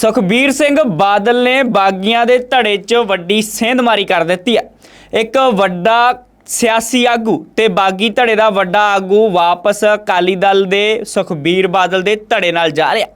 ਸੁਖਬੀਰ ਸਿੰਘ ਬਾਦਲ ਨੇ ਬਾਗੀਆਂ ਦੇ ਧੜੇ 'ਚ ਵੱਡੀ ਸੇਂਧਮਾਰੀ ਕਰ ਦਿੱਤੀ ਹੈ। ਇੱਕ ਵੱਡਾ ਸਿਆਸੀ ਆਗੂ ਤੇ ਬਾਗੀ ਧੜੇ ਦਾ ਵੱਡਾ ਆਗੂ ਵਾਪਸ ਅਕਾਲੀ ਦਲ ਦੇ ਸੁਖਬੀਰ ਬਾਦਲ ਦੇ ਧੜੇ ਨਾਲ ਜਾ ਰਿਹਾ।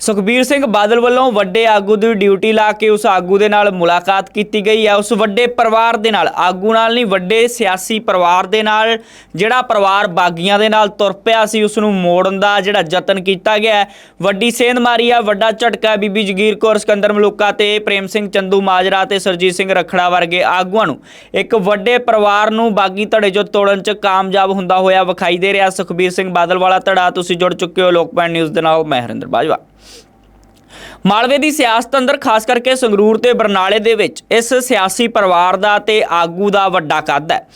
ਸੁਖਬੀਰ ਸਿੰਘ ਬਾਦਲ ਵੱਲੋਂ ਵੱਡੇ ਆਗੂ ਦੀ ਡਿਊਟੀ ਲਾ ਕੇ ਉਸ ਆਗੂ ਦੇ ਨਾਲ ਮੁਲਾਕਾਤ ਕੀਤੀ ਗਈ ਹੈ ਉਸ ਵੱਡੇ ਪਰਿਵਾਰ ਦੇ ਨਾਲ, ਆਗੂ ਨਾਲ ਨਹੀਂ, ਵੱਡੇ ਸਿਆਸੀ ਪਰਿਵਾਰ ਦੇ ਨਾਲ, ਜਿਹੜਾ ਪਰਿਵਾਰ ਬਾਗੀਆਂ ਦੇ ਨਾਲ ਤੁਰ ਪਿਆ ਸੀ ਉਸ ਨੂੰ ਮੋੜਨ ਦਾ ਜਿਹੜਾ ਯਤਨ ਕੀਤਾ ਗਿਆ ਵੱਡੀ ਸੇਂਧ ਮਾਰੀ ਆ, ਵੱਡਾ ਝਟਕਾ ਬੀਬੀ ਜਗੀਰ ਕੌਰ, ਸਿਕੰਦਰ ਮਲੂਕਾ ਤੇ ਪ੍ਰੇਮ ਸਿੰਘ ਚੰਦੂ ਮਾਜਰਾ ਤੇ ਸਰਜੀਤ ਸਿੰਘ ਰਖੜਾ ਵਰਗੇ ਆਗੂਆਂ ਨੂੰ। ਇੱਕ ਵੱਡੇ ਪਰਿਵਾਰ ਨੂੰ ਬਾਗੀ ਧੜੇ 'ਚੋਂ ਤੋੜਨ 'ਚ ਕਾਮਯਾਬ ਹੁੰਦਾ ਹੋਇਆ ਵਿਖਾਈ ਦੇ ਰਿਹਾ ਸੁਖਬੀਰ ਸਿੰਘ ਬਾਦਲ ਵਾਲਾ ਧੜਾ। ਤੁਸੀਂ ਜੁੜ ਚੁੱਕੇ ਹੋ ਲੋਕਪਾਲ ਨਿਊਜ਼ ਦੇ ਨਾਲ, ਮੈਂ ਹਰਿੰਦਰ ਬਾਜਵਾ। ਮਾਲਵੇ ਦੀ ਸਿਆਸਤ ਅੰਦਰ, ਖਾਸ ਕਰਕੇ ਸੰਗਰੂਰ ਤੇ ਬਰਨਾਲੇ ਦੇ ਵਿੱਚ, ਇਸ ਸਿਆਸੀ ਪਰਿਵਾਰ ਦਾ ਤੇ ਆਗੂ ਦਾ ਵੱਡਾ ਕੱਦ ਹੈ।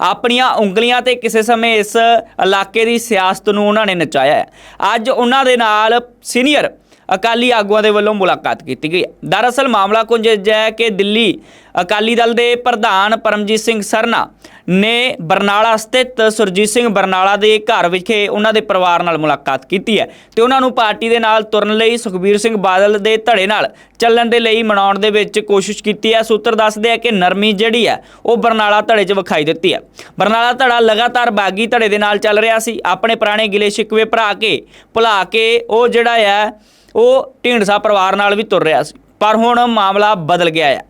ਆਪਣੀਆਂ ਉਂਗਲੀਆਂ ਤੇ ਕਿਸੇ ਸਮੇਂ ਇਸ ਇਲਾਕੇ ਦੀ ਸਿਆਸਤ ਨੂੰ ਉਹਨਾਂ ਨੇ ਨਚਾਇਆ ਹੈ। ਅੱਜ ਉਹਨਾਂ ਦੇ ਨਾਲ ਸੀਨੀਅਰ ਅਕਾਲੀ ਆਗੂਆਂ ਦੇ ਵੱਲੋਂ ਮੁਲਾਕਾਤ ਕੀਤੀ ਗਈ। ਹੈ ਦਰਅਸਲ ਮਾਮਲਾ ਕੁਝ ਅਜਿਹਾ ਹੈ ਕਿ ਦਿੱਲੀ ਅਕਾਲੀ ਦਲ ਦੇ ਪ੍ਰਧਾਨ ਪਰਮਜੀਤ ਸਿੰਘ ਸਰਨਾ ਨੇ ਬਰਨਾਲਾ ਸਥਿਤ ਸੁਰਜੀਤ ਸਿੰਘ ਬਰਨਾਲਾ ਦੇ ਘਰ ਵਿਖੇ ਉਹਨਾਂ ਦੇ ਪਰਿਵਾਰ ਨਾਲ ਮੁਲਾਕਾਤ ਕੀਤੀ ਹੈ ਤੇ ਉਹਨਾਂ ਨੂੰ ਪਾਰਟੀ ਦੇ ਨਾਲ ਤੁਰਨ ਲਈ ਸੁਖਬੀਰ ਸਿੰਘ ਬਾਦਲ ਦੇ ਧੜੇ ਨਾਲ ਚੱਲਣ ਦੇ ਲਈ ਮਨਾਉਣ ਦੇ ਵਿੱਚ ਕੋਸ਼ਿਸ਼ ਕੀਤੀ ਹੈ। ਸੂਤਰ ਦੱਸਦੇ ਆ ਕਿ ਨਰਮੀ ਜਿਹੜੀ ਹੈ, ਉਹ ਬਰਨਾਲਾ ਧੜੇ 'ਚ ਵਿਖਾਈ ਦਿੱਤੀ ਹੈ। ਬਰਨਾਲਾ ਧੜਾ ਲਗਾਤਾਰ ਬਾਗੀ ਧੜੇ ਦੇ ਨਾਲ ਚੱਲ ਰਿਹਾ ਸੀ। ਆਪਣੇ ਪੁਰਾਣੇ ਗਿਲੇ ਸ਼ਿਕਵੇ ਭਰਾ ਕੇ, ਭੁਲਾ ਕੇ ਉਹ ਜਿਹੜਾ ਹੈ ਉਹ ਢੀਂਡਸਾ ਪਰਿਵਾਰ ਨਾਲ ਵੀ ਤੁਰ ਰਿਹਾ ਸੀ। ਪਰ ਹੁਣ ਮਾਮਲਾ ਬਦਲ ਗਿਆ ਹੈ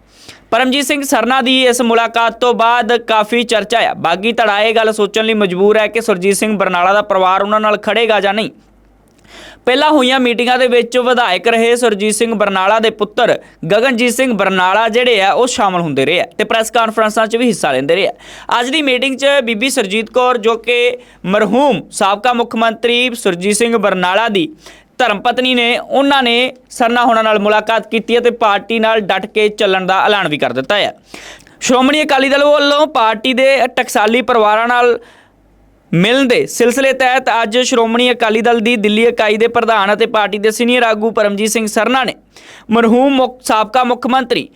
ਪਰਮਜੀਤ ਸਿੰਘ ਸਰਨਾ ਦੀ ਇਸ ਮੁਲਾਕਾਤ ਤੋਂ ਬਾਅਦ ਕਾਫੀ ਚਰਚਾ ਹੈ ਬਾਗੀ ਧੜਾ ਇਹ ਗੱਲ ਸੋਚਣ ਲਈ ਮਜਬੂਰ ਹੈ ਕਿ ਸੁਰਜੀਤ ਸਿੰਘ ਬਰਨਾਲਾ ਦਾ ਪਰਿਵਾਰ ਉਹਨਾਂ ਨਾਲ ਖੜੇਗਾ ਜਾਂ ਨਹੀਂ। ਪਹਿਲਾਂ ਹੋਈਆਂ ਮੀਟਿੰਗਾਂ ਦੇ ਵਿੱਚ ਵਿਧਾਇਕ ਰਹੇ ਸੁਰਜੀਤ ਸਿੰਘ ਬਰਨਾਲਾ ਦੇ ਪੁੱਤਰ ਗਗਨਜੀਤ ਸਿੰਘ ਬਰਨਾਲਾ ਜਿਹੜੇ ਆ, ਉਹ ਸ਼ਾਮਲ ਹੁੰਦੇ ਰਹੇ ਆ ਤੇ ਪ੍ਰੈਸ ਕਾਨਫਰੰਸਾਂ 'ਚ ਵੀ ਹਿੱਸਾ ਲੈਂਦੇ ਰਹੇ ਆ। ਅੱਜ ਦੀ ਮੀਟਿੰਗ 'ਚ ਬੀਬੀ ਸਰਜੀਤ ਕੌਰ ਜੋ ਕਿ ਮਰਹੂਮ ਸਾਬਕਾ ਮੁੱਖ ਮੰਤਰੀ ਸੁਰਜੀਤ ਸਿੰਘ ਬਰਨਾਲਾ ਦੀ ਧਰਮ ਪਤਨੀ ਨੇ ਉਹਨਾਂ ਨੇ ਸਰਨਾ ਹੋਣਾ ਨਾਲ ਮੁਲਾਕਾਤ ਕੀਤੀ ਅਤੇ ਪਾਰਟੀ ਨਾਲ ਡਟ ਕੇ ਚੱਲਣ ਦਾ ਐਲਾਨ ਵੀ ਕਰ ਦਿੱਤਾ ਹੈ। ਸ਼੍ਰੋਮਣੀ ਅਕਾਲੀ ਦਲ ਵੱਲੋਂ ਪਾਰਟੀ ਦੇ ਟਕਸਾਲੀ ਪਰਿਵਾਰਾਂ ਨਾਲ ਮਿਲਣ ਦੇ ਸਿਲਸਿਲੇ ਤਹਿਤ ਅੱਜ ਸ਼੍ਰੋਮਣੀ ਅਕਾਲੀ ਦਲ ਦੀ ਦਿੱਲੀ ਇਕਾਈ ਦੇ ਪ੍ਰਧਾਨ ਅਤੇ ਪਾਰਟੀ ਦੇ ਸੀਨੀਅਰ ਆਗੂ ਪਰਮਜੀਤ ਸਿੰਘ ਸਰਨਾ ਨੇ ਮਰਹੂਮ ਮੁੱਖ ਸਾਬਕਾ ਮੁੱਖ ਮੰਤਰੀ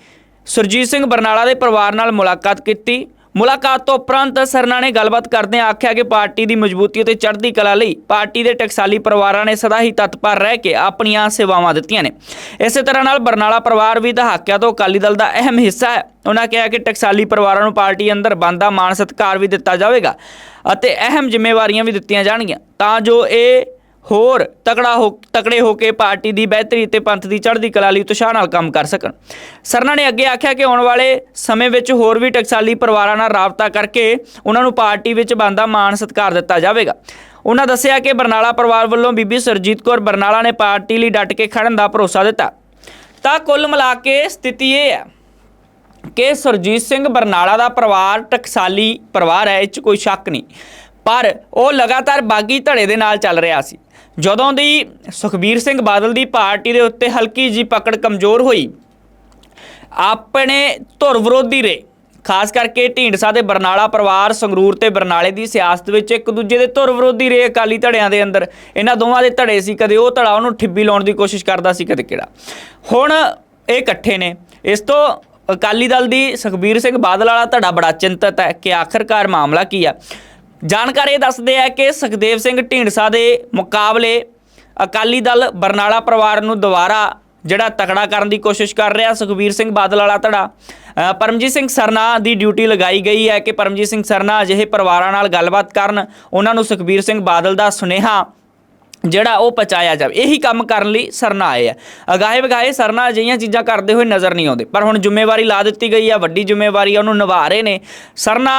ਸੁਰਜੀਤ ਸਿੰਘ ਬਰਨਾਲਾ ਦੇ ਪਰਿਵਾਰ ਨਾਲ ਮੁਲਾਕਾਤ ਕੀਤੀ। ਮੁਲਾਕਾਤ ਤੋਂ ਉਪਰੰਤ ਸਰਨਾ ਨੇ ਗੱਲਬਾਤ ਕਰਦਿਆਂ ਆਖਿਆ ਕਿ ਪਾਰਟੀ ਦੀ ਮਜ਼ਬੂਤੀ ਅਤੇ ਚੜ੍ਹਦੀ ਕਲਾ ਲਈ ਪਾਰਟੀ ਦੇ ਟਕਸਾਲੀ ਪਰਿਵਾਰਾਂ ਨੇ ਸਦਾ ਹੀ ਤਤਪਰ ਰਹਿ ਕੇ ਆਪਣੀਆਂ ਸੇਵਾਵਾਂ ਦਿੱਤੀਆਂ ਨੇ। ਇਸੇ ਤਰ੍ਹਾਂ ਨਾਲ ਬਰਨਾਲਾ ਪਰਿਵਾਰ ਵੀ ਦਹਾਕਿਆਂ ਤੋਂ ਅਕਾਲੀ ਦਲ ਦਾ ਅਹਿਮ ਹਿੱਸਾ ਹੈ। ਉਹਨਾਂ ਕਿਹਾ ਕਿ ਟਕਸਾਲੀ ਪਰਿਵਾਰਾਂ ਨੂੰ ਪਾਰਟੀ ਅੰਦਰ ਬੰਦਾ ਮਾਣ ਸਤਿਕਾਰ ਵੀ ਦਿੱਤਾ ਜਾਵੇਗਾ ਅਤੇ ਅਹਿਮ ਜ਼ਿੰਮੇਵਾਰੀਆਂ ਵੀ ਦਿੱਤੀਆਂ ਜਾਣਗੀਆਂ। ਤਾਂ ਜੋ ਇਹ ਹੋਰ ਤਕੜਾ ਹੋ ਤਕੜੇ ਹੋ ਕੇ ਪਾਰਟੀ ਦੀ ਬਿਹਤਰੀ ਤੇ ਪੰਥ ਦੀ ਚੜ੍ਹਦੀ ਕਲਾ ਲਈ ਉਤਸ਼ਾਹ ਨਾਲ ਕੰਮ ਕਰ ਸਕਣ। ਸਰਨਾ ਨੇ ਅੱਗੇ ਆਖਿਆ ਕਿ ਆਉਣ ਵਾਲੇ ਸਮੇਂ ਵਿੱਚ ਹੋਰ ਵੀ ਟਕਸਾਲੀ ਪਰਿਵਾਰਾਂ ਨਾਲ ਰਾਬਤਾ ਕਰਕੇ ਉਹਨਾਂ ਨੂੰ ਪਾਰਟੀ ਵਿੱਚ ਬੰਦਾ ਮਾਣ ਸਤਿਕਾਰ ਦਿੱਤਾ ਜਾਵੇਗਾ। ਉਹਨਾਂ ਦੱਸਿਆ ਕਿ ਬਰਨਾਲਾ ਪਰਿਵਾਰ ਵੱਲੋਂ ਬੀਬੀ ਸਰਜੀਤ ਕੌਰ ਬਰਨਾਲਾ ਨੇ ਪਾਰਟੀ ਲਈ ਡਟ ਕੇ ਖੜਨ ਦਾ ਭਰੋਸਾ ਦਿੱਤਾ। ਤਾਂ ਕੁੱਲ ਮਿਲਾ ਕੇ ਸਥਿਤੀ ਇਹ ਹੈ ਕਿ ਸੁਰਜੀਤ ਸਿੰਘ ਬਰਨਾਲਾ ਦਾ ਪਰਿਵਾਰ ਟਕਸਾਲੀ ਪਰਿਵਾਰ ਹੈ, ਇਹ 'ਚ ਕੋਈ ਸ਼ੱਕ ਨਹੀਂ। ਪਰ ਉਹ ਲਗਾਤਾਰ ਬਾਗੀ ਧੜੇ ਦੇ ਨਾਲ ਚੱਲ ਰਿਹਾ ਸੀ। ਜਦੋਂ ਦੀ ਸੁਖਬੀਰ ਸਿੰਘ ਬਾਦਲ ਦੀ ਪਾਰਟੀ ਦੇ ਉੱਤੇ ਹਲਕੀ ਜੀ ਪਕੜ ਕਮਜ਼ੋਰ ਹੋਈ, ਆਪਣੇ ਧੁਰ ਵਿਰੋਧੀ ਰਹੇ ਖਾਸ ਕਰਕੇ ਢੀਂਡਸਾ ਦੇ ਬਰਨਾਲਾ ਪਰਿਵਾਰ, ਸੰਗਰੂਰ ਤੇ ਬਰਨਾਲੇ ਦੀ ਸਿਆਸਤ ਵਿੱਚ ਇੱਕ ਦੂਜੇ ਦੇ ਧੁਰ ਵਿਰੋਧੀ ਰਹੇ ਅਕਾਲੀ ਧੜਿਆਂ ਦੇ ਅੰਦਰ, ਇਹਨਾਂ ਦੋਵਾਂ ਦੇ ਧੜੇ ਸੀ, ਕਦੇ ਉਹ ਧੜਾ ਉਹਨੂੰ ਠਿੱਬੀ ਲਾਉਣ ਦੀ ਕੋਸ਼ਿਸ਼ ਕਰਦਾ ਸੀ, ਕਦੇ ਕਿਹੜਾ। ਹੁਣ ਇਹ ਇਕੱਠੇ ਨੇ। ਇਸ ਤੋਂ ਅਕਾਲੀ ਦਲ ਦੀ ਸੁਖਬੀਰ ਸਿੰਘ ਬਾਦਲ ਵਾਲਾ ਧੜਾ ਬੜਾ ਚਿੰਤਤ ਹੈ ਕਿ ਆਖਰਕਾਰ ਮਾਮਲਾ ਕੀ ਆ? ਜਾਣਕਾਰੀ ਦੱਸਦੇ ਆ ਕਿ ਸੁਖਦੇਵ ਸਿੰਘ ਢੀਂਡਸਾ ਦੇ ਮੁਕਾਬਲੇ ਅਕਾਲੀ ਦਲ ਬਰਨਾਲਾ ਪਰਿਵਾਰ ਨੂੰ ਦੁਬਾਰਾ ਜਿਹੜਾ ਤਕੜਾ ਕਰਨ ਦੀ ਕੋਸ਼ਿਸ਼ ਕਰ ਰਿਹਾ ਸੁਖਬੀਰ ਸਿੰਘ ਬਾਦਲ ਵਾਲਾ ਧੜਾ। ਪਰਮਜੀਤ ਸਿੰਘ ਸਰਨਾ ਦੀ ਡਿਊਟੀ ਲਗਾਈ ਗਈ ਹੈ ਕਿ ਪਰਮਜੀਤ ਸਿੰਘ ਸਰਨਾ ਅਜਿਹੇ ਪਰਿਵਾਰਾਂ ਨਾਲ ਗੱਲਬਾਤ ਕਰਨ, ਉਹਨਾਂ ਨੂੰ ਸੁਖਬੀਰ ਸਿੰਘ ਬਾਦਲ ਦਾ ਸੁਨੇਹਾ ਜਿਹੜਾ ਉਹ ਪਹੁੰਚਾਇਆ ਜਾਵੇ। ਇਹੀ ਕੰਮ ਕਰਨ ਲਈ ਸਰਨਾ ਆਏ ਆ। ਅਗਾਹੇ ਵਗਾਹੇ ਸਰਨਾ ਅਜਿਹੀਆਂ ਚੀਜ਼ਾਂ ਕਰਦੇ ਹੋਏ ਨਜ਼ਰ ਨਹੀਂ ਆਉਂਦੇ। ਪਰ ਹੁਣ ਜ਼ਿੰਮੇਵਾਰੀ ਲਾ ਦਿੱਤੀ ਗਈ ਆ, ਵੱਡੀ ਜ਼ਿੰਮੇਵਾਰੀ ਉਹਨੂੰ ਨਿਭਾ ਰਹੇ ਨੇ। ਸਰਨਾ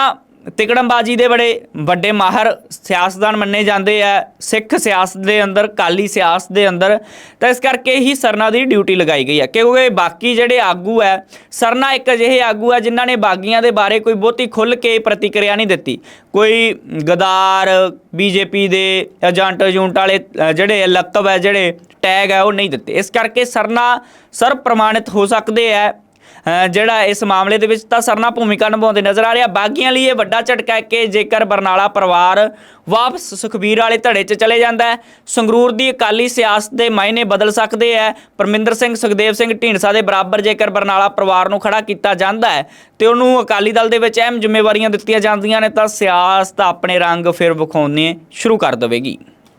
ਤਿਕੜਮਬਾਜੀ ਦੇ ਬੜੇ ਵੱਡੇ ਮਾਹਰ ਸਿਆਸਤਦਾਨ ਮੰਨੇ ਜਾਂਦੇ ਆ, ਸਿੱਖ ਸਿਆਸਤ ਦੇ ਅੰਦਰ, ਕਾਲੀ ਸਿਆਸਤ ਦੇ ਅੰਦਰ, ਤਾਂ ਇਸ ਕਰਕੇ ਹੀ ਸਰਨਾ ਦੀ ਡਿਊਟੀ ਲਗਾਈ ਗਈ ਹੈ ਕਿਉਂਕਿ ਬਾਕੀ ਜਿਹੜੇ ਆਗੂ ਹੈ ਸਰਨਾ ਇੱਕ ਅਜਿਹੇ ਆਗੂ ਹੈ ਜਿਨ੍ਹਾਂ ਨੇ ਬਾਗੀਆਂ ਦੇ ਬਾਰੇ ਕੋਈ ਬਹੁਤੀ ਖੁੱਲ ਕੇ ਪ੍ਰਤੀਕਿਰਿਆ ਨਹੀਂ ਦਿੱਤੀ। ਕੋਈ ਗਦਾਰ, ਬੀਜੇਪੀ ਦੇ ਏਜੰਟ ਏਜੰਟ ਵਾਲੇ ਜਿਹੜੇ ਲਕਬ ਹੈ ਜਿਹੜੇ ਟੈਗ ਹੈ ਉਹ ਨਹੀਂ ਦਿੱਤੇ। ਇਸ ਕਰਕੇ ਸਰਨਾ ਸਰਬ ਪ੍ਰਮਾਣਿਤ ਹੋ ਸਕਦੇ ਹੈ ਜਿਹੜਾ ਇਸ ਮਾਮਲੇ ਦੇ ਵਿੱਚ ਤਾਂ ਸਰਨਾ ਭੂਮਿਕਾ ਨਿਭਾਉਂਦੇ ਨਜ਼ਰ ਆ ਰਿਹਾ। ਬਾਗੀਆਂ ਲਈ ਇਹ ਵੱਡਾ ਝਟਕਾ ਹੈ ਕਿ ਜੇਕਰ ਬਰਨਾਲਾ ਪਰਿਵਾਰ ਵਾਪਸ ਸੁਖਬੀਰ ਵਾਲੇ ਧੜੇ 'ਚ ਚਲੇ ਜਾਂਦਾ ਹੈ, ਸੰਗਰੂਰ ਦੀ ਅਕਾਲੀ ਸਿਆਸਤ ਦੇ ਮਾਇਨੇ ਬਦਲ ਸਕਦੇ ਹੈ। ਪਰਮਿੰਦਰ ਸਿੰਘ, ਸੁਖਦੇਵ ਸਿੰਘ ਢੀਂਡਸਾ ਦੇ ਬਰਾਬਰ ਜੇਕਰ ਬਰਨਾਲਾ ਪਰਿਵਾਰ ਨੂੰ ਖੜਾ ਕੀਤਾ ਜਾਂਦਾ ਹੈ ਤੇ ਉਹਨੂੰ ਅਕਾਲੀ ਦਲ ਦੇ ਵਿੱਚ ਅਹਿਮ ਜ਼ਿੰਮੇਵਾਰੀਆਂ ਦਿੱਤੀਆਂ ਜਾਂਦੀਆਂ ਨੇ, ਤਾਂ ਸਿਆਸਤ ਆਪਣੇ ਰੰਗ ਫਿਰ ਵਿਖਾਉਣੇ ਸ਼ੁਰੂ ਕਰ ਦੇਵੇਗੀ।